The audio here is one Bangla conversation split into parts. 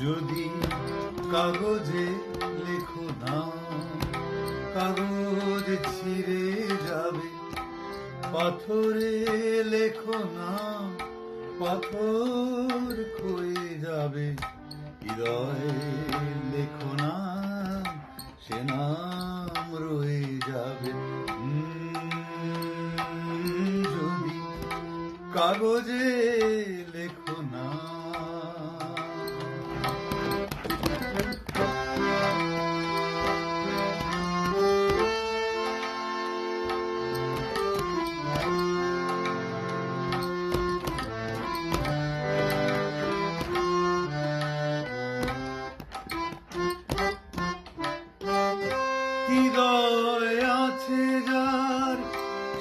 যদি কাগজে লেখো নাম কাগজ ছিঁড়ে যাবে। পাথরে লেখো নাম পাথর ক্ষয়ে যাবে। হৃদয়ে লেখো না সে নাম রয়ে যাবে। যদি কাগজে লেখো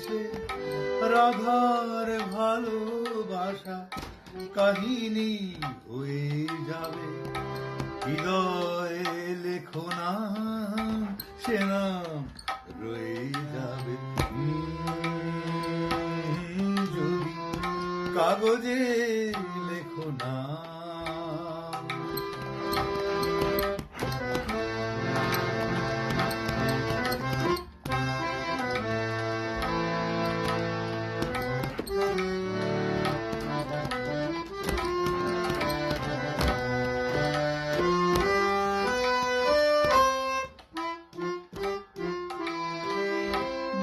ভালোবেসে রাধার ভালোবাসা। কাহিনী হয়ে যাবে। হৃদয়ে লেখো না, সে নাম রয়ে যাবে। যদি কাগজে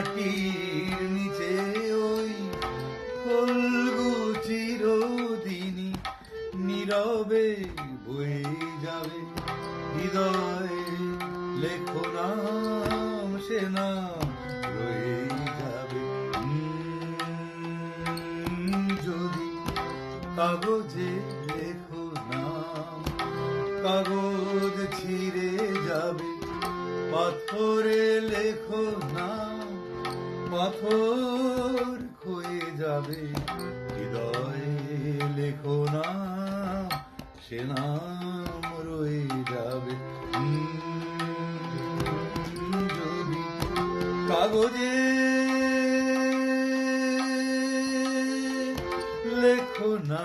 মাটির নিচে ওই ফলগু চিরদিনই নীরবে বয়ে যাবে। হৃদয়ে লেখো নাম, সে নাম রয়ে যাবে। যদি কাগজে লেখো নাম, কাগজ ছিঁড়ে যাবে। পাথরে লেখো না পাথর ক্ষয়ে যাবে। হৃদয়ে লেখো না সে নাম রয়ে যাবে। যদি কাগজে লেখো না।